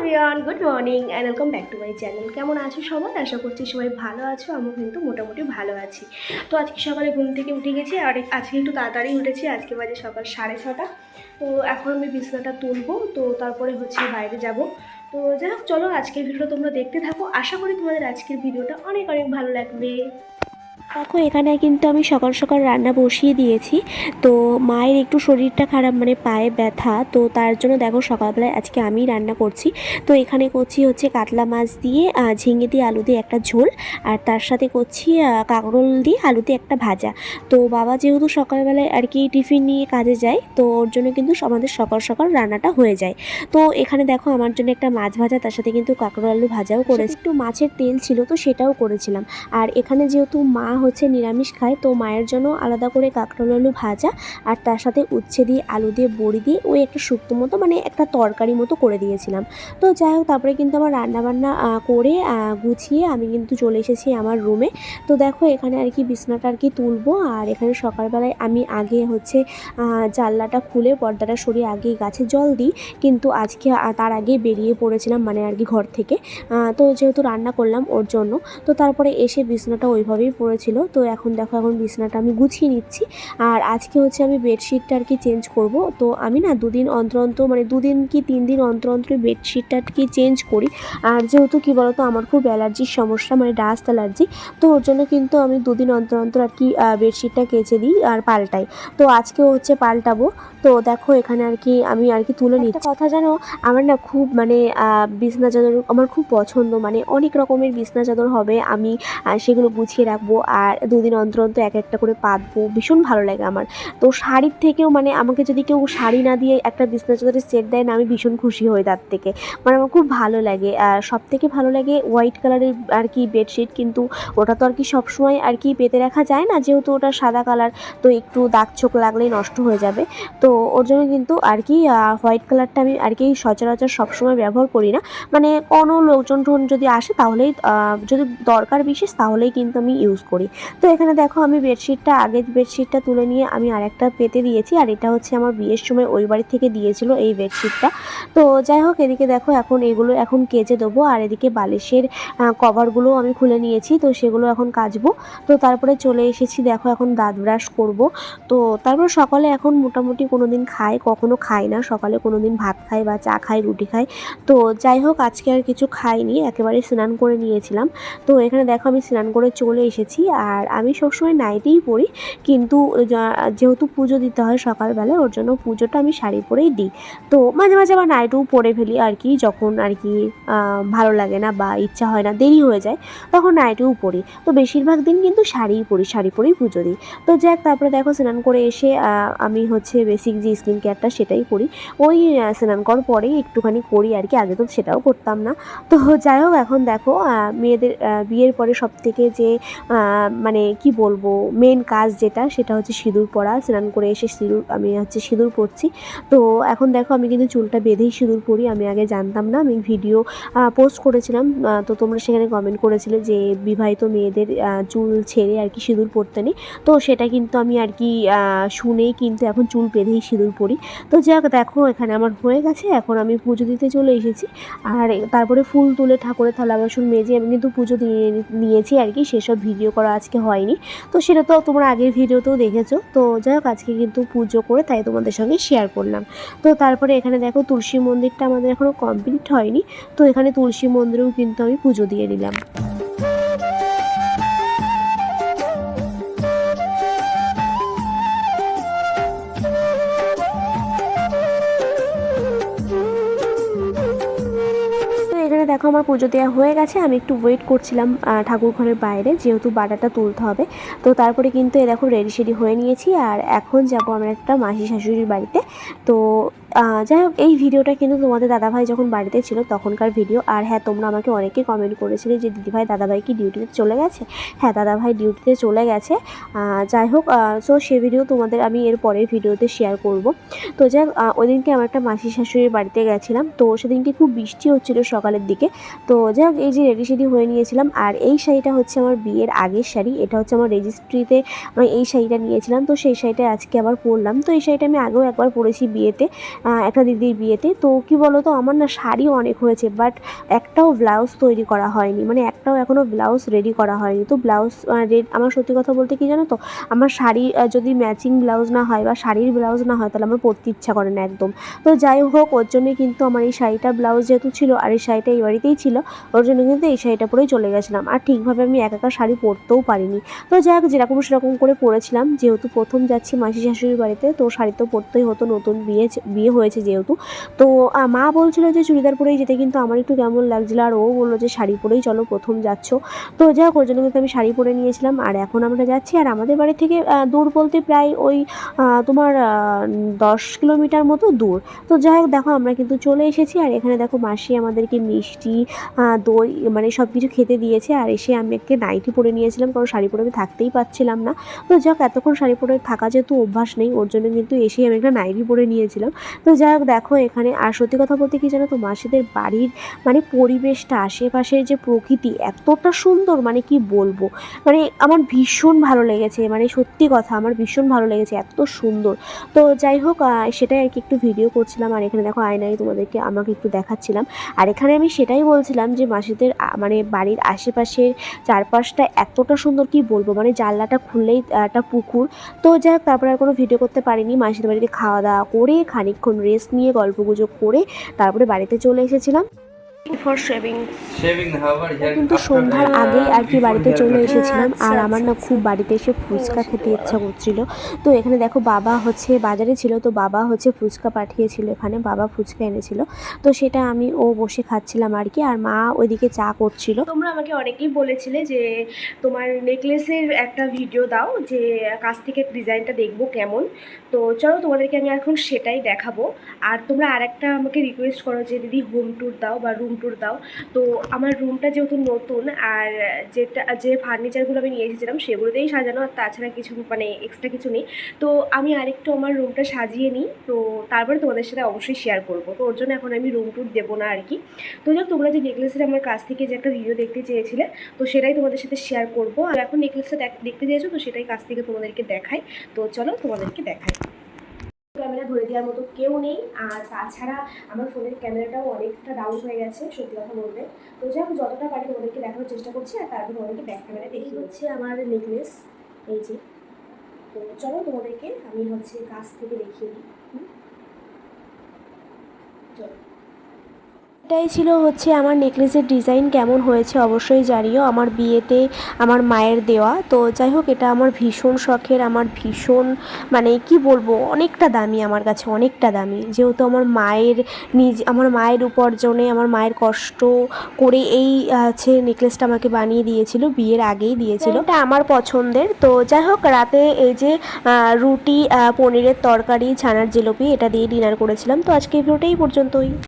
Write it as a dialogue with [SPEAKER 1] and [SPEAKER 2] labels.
[SPEAKER 1] Everyone good morning and welcome back to my channel কেমন আছো সবাই? আশা করছি সবাই ভালো আছো, আমিও কিন্তু মোটামুটি ভালো আছি। তো আজকে সকালে ঘুম থেকে উঠে গেছি আর আজকে একটু তাড়াতাড়ি উঠেছি, আজকে বাজে সকাল সাড়ে ছটা। তো এখন আমি বিছনাটা তুলবো, তো তারপরে হচ্ছে বাইরে যাব। তো যাই হোক, চলো আজকের ভিডিওটা তোমরা দেখতে থাকো। আশা করি তোমাদের আজকের ভিডিওটা অনেক অনেক ভালো লাগবে।
[SPEAKER 2] দেখো, এখানে কিন্তু আমি সকাল সকাল রান্না বসিয়ে দিয়েছি। তো মায়ের একটু শরীরটা খারাপ মানে পায়ে ব্যথা, তো তার জন্য দেখো সকালবেলায় আজকে আমি রান্না করছি। তো এখানে করছি হচ্ছে কাতলা মাছ দিয়ে ঝিঙে দিয়ে আলু দিয়ে একটা ঝোল, আর তার সাথে করছি কাঁকরোল দিয়ে আলু দিয়ে একটা ভাজা। তো বাবা যেহেতু সকালবেলায় আর কি টিফিন নিয়ে কাজে যায়, তো ওর জন্য কিন্তু আমাদের সকাল সকাল রান্নাটা হয়ে যায়। তো এখানে দেখো আমার জন্য একটা মাছ ভাজা, তার সাথে কিন্তু কাঁকরোল আলু ভাজাও করেছি। একটু মাছের তেল ছিল তো সেটাও করেছিলাম। আর এখানে যেহেতু মা হচ্ছে নিরামিষ খায়, তো মায়ের জন্য আলাদা করে কাঁকরোল আলু ভাজা আর তার সাথে উচ্ছে দিয়ে আলু দিয়ে বড়ি দিয়ে ওই একটা শুক্তো মতো মানে একটা তরকারি মতো করে দিয়েছিলাম। তো যাই হোক, তারপরে কিন্তু আমার রান্নাবান্না করে গুছিয়ে আমি কিন্তু চলে এসেছি আমার রুমে তো দেখো, এখানে আর কি বিছনাটা আর কি তুলবো আর এখানে সকালবেলায় আমি আগে হচ্ছে জানলাটা খুলে পর্দাটা সরিয়ে আগে গাছে জল দিই, কিন্তু আজকে তার আগে বেরিয়ে পড়েছিলাম মানে আর কি ঘর থেকে। তো যেহেতু রান্না করলাম ওর জন্য, তো তারপরে এসে বিছনাটা ওইভাবেই পড়েছিল। তো এখন দেখো এখন বিছনাটা আমি গুছিয়ে নিচ্ছি। আর আজকে হচ্ছে আমি বেডশিটটা আর কি চেঞ্জ করব। তো আমি না দুদিন অন্তর অন্তর মানে দুদিন কি তিন দিন অন্তর অন্তর বেডশিটটা আর কি চেঞ্জ করি। আর যেহেতু কি বলতো আমার খুব অ্যালার্জির সমস্যা মানে ডাস্ট অ্যালার্জি। তো ওর জন্য কিন্তু আমি দুদিন অন্তর অন্তর আর কি বেডশিটটা কেচে দিই আর পাল্টাই। তো আজকেও হচ্ছে পাল্টাবো। তো দেখো এখানে আর কি আমি আর কি তুলে নিচ্ছি। কথা জানো আমার না খুব মানে বিছনা চাদর আমার খুব পছন্দ। মানে অনেক রকমের বিছনা চাদর হবে আমি সেগুলো গুছিয়ে রাখব। আর দুদিন অন্তর অন্তর এক একটা করে পাতবো, ভীষণ ভালো লাগে আমার। তো শাড়ির থেকেও মানে আমাকে যদি কেউ শাড়ি না দিয়ে একটা বিছনা চাদরের সেট দেয় না, আমি ভীষণ খুশি হই তার থেকে। মানে আমার খুব ভালো লাগে। সব থেকে ভালো লাগে হোয়াইট কালারের আর কি বেডশিট কিন্তু ওটা তো আর কি সবসময় আর কি পেতে রাখা যায় না, যেহেতু ওটা সাদা কালার তো একটু দাগ ছোক লাগলেই নষ্ট হয়ে যাবে। তো ওর জন্য কিন্তু আর কি হোয়াইট কালারটা আমি আর কি সচরাচর সবসময় ব্যবহার করি না। মানে কোনো লোকজন টোন যদি আসে তাহলেই যদি দরকার বিশেষ তাহলেই কিন্তু আমি ইউজ করি। তো এখানে দেখো আমি বেডশিটটা, আগের বেডশিটটা তুলে নিয়ে আমি আরেকটা পেতে দিয়েছি, আর এটা হচ্ছে আমার বিয়ের সময় ওই বাড়ি থেকে দিয়েছিল এই বেডশিটটা। তো যাই হোক, এদিকে দেখো এখন এগুলো এখন কেচে দেবো, আর এদিকে বালিশের কভারগুলো আমি খুলে নিয়েছি, তো সেগুলো এখন কাচবো। তো তারপরে চলে এসেছি, দেখো এখন দাঁত ব্রাশ করব। তো তারপর সকালে এখন মোটামুটি কোনো দিন খাই, কখনো খাই না, সকালে কোনো দিন ভাত খাই বা চা খাই, রুটি খাই। তো যাই হোক, আজকে আর কিছু খাইনি, একেবারে স্নান করে নিয়েছিলাম। তো এখানে দেখো আমি স্নান করে চলে এসেছি আর আমি সবসময় নাইটেই পরি কিন্তু যেহেতু পুজো দিতে হয় সকালবেলায়, ওর জন্য পুজোটা আমি শাড়ি পরেই দিই। তো মাঝে মাঝে আবার নাইটও পরে ফেলি আর কি, যখন আর কি ভালো লাগে না বা ইচ্ছা হয় না, দেরি হয়ে যায়, তখন নাইটেও পরি তো বেশিরভাগ দিন কিন্তু শাড়িই পরি, শাড়ি পরেই পুজো দিই। তো যাক, তারপরে দেখো স্নান করে এসে আমি হচ্ছে বেসিক যে স্কিন কেয়ারটা সেটাই করি। ওই স্নান করার পরেই একটুখানি করি আর কি, আগে তো সেটাও করতাম না। তো যাই হোক, এখন দেখো মেয়েদের বিয়ের পরে সব থেকে যে মানে কি বলব মেন কাজ যেটা সেটা হচ্ছে সিঁদুর পরা। স্নান করে এসে সিঁদুর, আমি হচ্ছে সিঁদুর পরছি। তো এখন দেখো আমি কিন্তু চুলটা বেঁধেই সিঁদুর পরি, আমি আগে জানতাম না। আমি ভিডিও পোস্ট করেছিলাম। তো তোমরা সেখানে কমেন্ট করেছিলে যে বিবাহিত মেয়েদের চুল ছেড়ে আর কি সিঁদুর পরতে নেই। তো সেটা কিন্তু আমি আর কি শুনেই কিন্তু এখন চুল বেঁধেই সিঁদুর পরি। তো যাক, দেখো এখানে আমার হয়ে গেছে। এখন আমি পুজো দিতে চলে এসেছি। আর তারপরে ফুল তুলে ঠাকুরের থালা বাসন মেজে আমি কিন্তু পুজো দিয়ে নিয়েছি আর কি। সেসব ভিডিও করা আজকে হয়নি। তো সেটা তো তোমরা আগের ভিডিওতেও দেখেছ। তো যাই হোক, আজকে কিন্তু পুজো করে তাই তোমাদের সঙ্গে শেয়ার করলাম। তো তারপরে এখানে দেখো তুলসী মন্দিরটা আমাদের এখনও কমপ্লিট হয়নি। তো এখানে তুলসী মন্দিরেও কিন্তু আমি পুজো দিয়ে নিলাম। দেখো আমার পুজো দেওয়া হয়ে গেছে, আমি একটু ওয়েট করছিলাম ঠাকুর ঘরের বাইরে, যেহেতু বাটাটা তুলতে হবে। তো তারপরে কিন্তু এ দেখো রেডি সেডি হয়ে নিয়েছি, আর এখন যাব আমার একটা মাসি শাশুড়ির বাড়িতে। তো যাই হোক এই ভিডিওটা কিন্তু তোমাদের দাদাভাই যখন বাড়িতে ছিল তখনকার ভিডিও। আর হ্যাঁ তোমরা আমাকে অনেকে কমেন্ট করেছিলে যে দিদিভাই দাদাভাই কি ডিউটিতে চলে গেছে? হ্যাঁ দাদাভাই ডিউটিতে চলে গেছে। যাই হোক সো সে ভিডিও তোমাদের আমি এর পরের ভিডিওতে শেয়ার করব। তো যাই হোক, আহ, ওই দিনকে আমার একটা মাসি শাশুড়ির বাড়িতে গেছিলাম। তো সেদিনকে খুব বৃষ্টি হচ্ছিল সকালের দিকে। তো যাই হোক এই যে রেডি সেডি হয়ে নিয়েছিলাম। আর এই শাড়িটা হচ্ছে আমার বিয়ের আগের শাড়ি। এটা হচ্ছে আমার রেজিস্ট্রিতে আমি এই শাড়িটা নিয়েছিলাম। তো সেই শাড়িটা আজকে আবার পরলাম। তো এই শাড়িটা আমি আগেও একবার পরেছি বিয়েতে। একটা দিদির বিয়েতে। তো কি বলো তো আমার না শাড়ি অনেক হয়েছে বাট একটাও ব্লাউজ তৈরি করা হয়নি। মানে একটাও এখনও ব্লাউজ রেডি করা হয়নি। তো ব্লাউজ রেড আমার সত্যি কথা বলতে কি জানো তো, আমার শাড়ি যদি ম্যাচিং ব্লাউজ না হয় বা শাড়ির ব্লাউজ না হয়, তাহলে আমার পরতে ইচ্ছা করে না একদম। তো যাই হোক, ওর জন্যই কিন্তু আমার এই শাড়িটা ব্লাউজ যেহেতু ছিল, আর এই শাড়িটা এই বাড়িতেই ছিল, ওর জন্য কিন্তু এই শাড়িটা পরেই চলে গেছিলাম। আর ঠিকভাবে আমি এক একা শাড়ি পরতেও পারিনি। তো যাই হোক, যেরকম সেরকম করে পরেছিলাম, যেহেতু প্রথম যাচ্ছি মাসি শাশুড়ির বাড়িতে, তো শাড়ি তো পরতেই হতো নতুন বিয়ে বিয়ে হয়েছে যেহেতু। তো মা বলছিল যে চুড়িদার পরেই যেতে, কিন্তু আমার একটু কেমন লাগছিল। আর ও বলল যে শাড়ি পরেই চলো, প্রথম যাচ্ছ। তো হোক ওর জন্য কিন্তু আমি শাড়ি পরে নিয়েছিলাম। আর এখন আমরা যাচ্ছি, আর আমাদের বাড়ি থেকে দূর বলতে প্রায় ওই তোমার দশ কিলোমিটার মতো দূর। তো যাই হোক দেখো, আমরা কিন্তু চলে এসেছি। আর এখানে দেখো, মাসি আমাদেরকে মিষ্টি দই মানে সব কিছু খেতে দিয়েছে। আর এসে আমি একটা নাইটি পরে নিয়েছিলাম, কারণ শাড়ি পরে আমি থাকতেই পারছিলাম না। তো যাক, এতক্ষণ শাড়ি পরে থাকা যেহেতু অভ্যাস নেই, ওর জন্য কিন্তু এসেই আমি একটা নাইটি পরে নিয়েছিলাম। তো যাই হোক, দেখো এখানে, আর সত্যি কথা বলতে কি জানো তো, মাসিদের বাড়ির মানে পরিবেশটা, আশেপাশের যে প্রকৃতি এতটা সুন্দর মানে কি বলব? মানে আমার ভীষণ ভালো লেগেছে মানে সত্যি কথা, আমার ভীষণ ভালো লেগেছে, এত সুন্দর। তো যাই হোক সেটাই আর কি একটু ভিডিও করছিলাম, আর এখানে দেখো আয়নায় তোমাদেরকে আমাকে একটু দেখাচ্ছিলাম। আর এখানে আমি সেটাই বলছিলাম যে, মাসিদের মানে বাড়ির আশেপাশের চারপাশটা এতটা সুন্দর, কি বলব? মানে জানলাটা খুললেই একটা পুকুর। তো যাই হোক, তারপরে আর কোনো ভিডিও করতে পারিনি, মাসিদের বাড়িতে খাওয়া দাওয়া করে খানিকক্ষণ রেস্ট নিয়ে গল্পগুজব করে তারপরে বাড়িতে চলে এসেছিলাম।
[SPEAKER 1] For shaving
[SPEAKER 3] shaving however here
[SPEAKER 2] কিন্তু সন্ধ্যার আগেই আর কি বাড়িতে চলে এসেছিলাম আর
[SPEAKER 1] আচ্ছা,
[SPEAKER 2] আমার না
[SPEAKER 1] আচ্ছা,
[SPEAKER 2] খুব বাড়িতে এসে ফুচকা খেতে ইচ্ছা করছিল। তো এখানে দেখো বাবা হচ্ছে বাজারে ছিল তো বাবা হচ্ছে ফুচকা পাঠিয়েছিল এখানে বাবা ফুচকা এনেছিল। তো সেটা আমি ও বসে খাচ্ছিলাম আর কি আর মা ওইদিকে চা করছিল।
[SPEAKER 1] তোমরা আমাকে অনেকেই বলেছিলে যে তোমার নেকলেসের একটা ভিডিও দাও যে কাছ থেকে ডিজাইনটা দেখব কেমন। তো চলো তোমাদেরকে আমি এখন সেটাই দেখাবো। আর তোমরা আরেকটা আমাকে রিকোয়েস্ট করো যে দিদি হোম ট্যুর দাও বা রুম ট্যুর দাও। তো আমার রুমটা যেহেতু নতুন আর যেটা, যে ফার্নিচারগুলো আমি নিয়ে এসেছিলাম সেগুলোতেই সাজানো, আর তাছাড়া কিছু মানে এক্সট্রা কিছু নেই। তো আমি আরেকটু আমার রুমটা সাজিয়ে নিই, তো তারপরে তোমাদের সাথে অবশ্যই শেয়ার করব। তো ওর জন্য এখন আমি রুম টুর দেবো না আর কি। তো যাক তোমরা যে নেকলেসের আমার কাছ থেকে যে একটা ভিডিও দেখতে চেয়েছিলে, তো সেটাই তোমাদের সাথে শেয়ার করব। আর এখন নেকলেসটা দেখ- দেখতে চেয়েছো, তো সেটাই কাছ থেকে তোমাদেরকে দেখাই। তো চলো তোমাদেরকে দেখাই। ক্যামেরা ধরে দেওয়ার মতো কেউ নেই। আর তাছাড়া আমার ফোনের ক্যামেরাটাও অনেকটা ডাউন হয়ে গেছে সত্যি কথা বলতে। তো যাই হোক যতটা পারি তোমাদেরকে দেখানোর চেষ্টা করছি আর তারপর তোমাদেরকে ব্যাক ক্যামেরা দেখি হচ্ছে আমার নেকলেস এই যে। তো চলো তোমাদেরকে আমি হচ্ছে কাছ থেকে দেখিয়ে দিই? চলো।
[SPEAKER 2] এটাই ছিল হচ্ছে আমার নেকলেসের ডিজাইন কেমন হয়েছে অবশ্যই জানিও। আমার বিয়েতে আমার মায়ের দেওয়া। তো যাই হোক, এটা আমার ভীষণ শখের, আমার ভীষণ মানে কি বলব, অনেকটা দামি আমার কাছে, অনেকটা দামি। যেহেতু আমার মায়ের নিজ, আমার মায়ের উপার্জনে, আমার মায়ের কষ্ট করে এই, আছে নেকলেসটা আমাকে বানিয়ে দিয়েছিল, বিয়ের আগেই দিয়েছিল। এটা আমার পছন্দের। তো যাই হোক, রাতে এই যে রুটি পনিরের তরকারি, ছানার জিলিপি, এটা দিয়ে ডিনার করেছিলাম। তো আজকে ভিডিওটা এই পর্যন্তই।